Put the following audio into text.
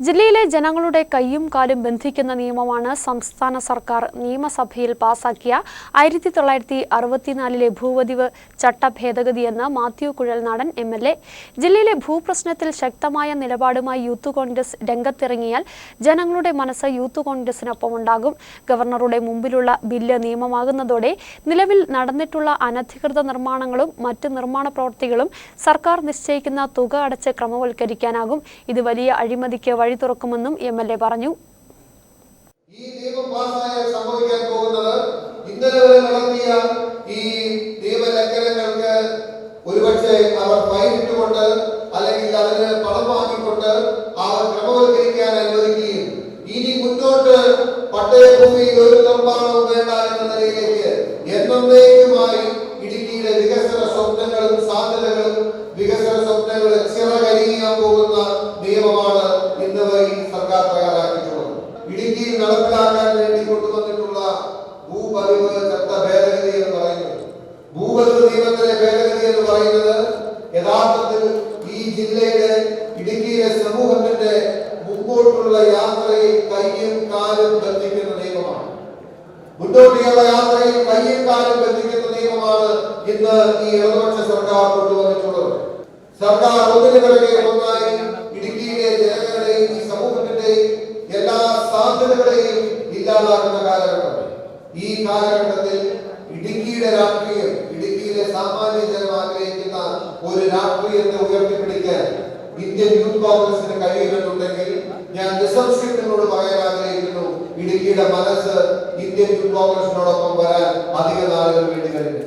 ജില്ലയിലെ ജനങ്ങളുടെ കൈയും കാലും ബന്ധിക്കുന്ന നിയമമാണ് സംസ്ഥാന സർക്കാർ നിയമസഭയിൽ പാസാക്കിയ ആയിരത്തി തൊള്ളായിരത്തി അറുപത്തിനാലിലെ ഭൂപതിവ് ചട്ട ഭേദഗതിയെന്ന് Mathew Kuzhalnadan M L A. ജില്ലയിലെ ഭൂപ്രശ്നത്തിൽ ശക്തമായ നിലപാടുമായി യൂത്ത് കോൺഗ്രസ് രംഗത്തിറങ്ങിയാൽ ജനങ്ങളുടെ മനസ്സ് യൂത്ത് കോൺഗ്രസിനൊപ്പമുണ്ടാകും. ഗവർണറുടെ മുമ്പിലുള്ള ബില്ല് നിയമമാകുന്നതോടെ നിലവിൽ നടന്നിട്ടുള്ള അനധികൃത നിർമ്മാണങ്ങളും മറ്റ് നിർമ്മാണ പ്രവൃത്തികളും സർക്കാർ നിശ്ചയിക്കുന്ന തുക അടച്ച് ക്രമവൽക്കരിക്കാനാകും. ഇത് വലിയ അഴിമതിക്ക് വഴി തുറക്കുമെന്നും എം എൽ എ പറഞ്ഞു. ഈ സംഭവിക്കാൻ ഈ അവർ അല്ലെങ്കിൽ ഒരു വികസന സ്വപ്നങ്ങളും സാധ്യതകളും വികസന സ്വപ്നങ്ങളും ചിറകരിയാൻ പോകുന്ന നിയമമാണ് ഇന്ന് ഈ സർക്കാർ തയ്യാറാക്കിയിട്ടുള്ളത് ഇടുക്കിയിൽ നടപ്പിലാക്കാൻ വേണ്ടി കൊണ്ടുവന്നിട്ടുള്ള ഭൂപതിവ് ചട്ട ഭേദഗതി എന്ന് പറയുന്നത്. ഭൂപതിവ് നിയമത്തിലെ ഭേദഗതി എന്ന് പറയുന്നത് യഥാർത്ഥത്തിൽ ഈ ജില്ലയുടെ ഇടുക്കിയിലെ സമൂഹത്തിന്റെ മുമ്പോട്ടുള്ള യാത്രയിൽ കയ്യും കാലും ബന്ധിക്കുന്ന നിയമമാണ്. മുന്നോട്ടുള്ള യാത്രയിൽ കയ്യും കാലും ബന്ധിക്കുന്ന നിയമമാണ് ഇന്ന് ഈ ഇടതുപക്ഷ സർക്കാർ കൊണ്ടുവന്നിട്ടുള്ളത്. സർക്കാർ ഒന്നിനു പിറകെ ഒന്നായി ഇടുക്കിയിലെ ജനങ്ങളുടെയും ഈ സമൂഹത്തിന്റെയും എല്ലാ സാധ്യതകളെയും ഇല്ലാതാക്കുന്ന കാലഘട്ടം ഈ കാലഘട്ടത്തിൽ ഇടുക്കിയുടെ രാഷ്ട്രീയം ഇടുക്കിയിലെ സാമാന്യ ജനം ആഗ്രഹിക്കുന്ന ഒരു രാഷ്ട്രീയത്തെ ഉയർത്തിപ്പിടിക്കാൻ ഇന്ത്യൻ യൂത്ത് കോൺഗ്രസിന് കഴിയുമെന്നുണ്ടെങ്കിൽ ഞാൻ നിസംശയങ്ങളോട് പറയാൻ ആഗ്രഹിക്കുന്നു ഇടുക്കിയുടെ മനസ്സ് ഇന്ത്യൻ യൂത്ത് കോൺഗ്രസിനോടൊപ്പം വരാൻ അധിക നാളുകൾ വേണ്ടി കഴിഞ്ഞു.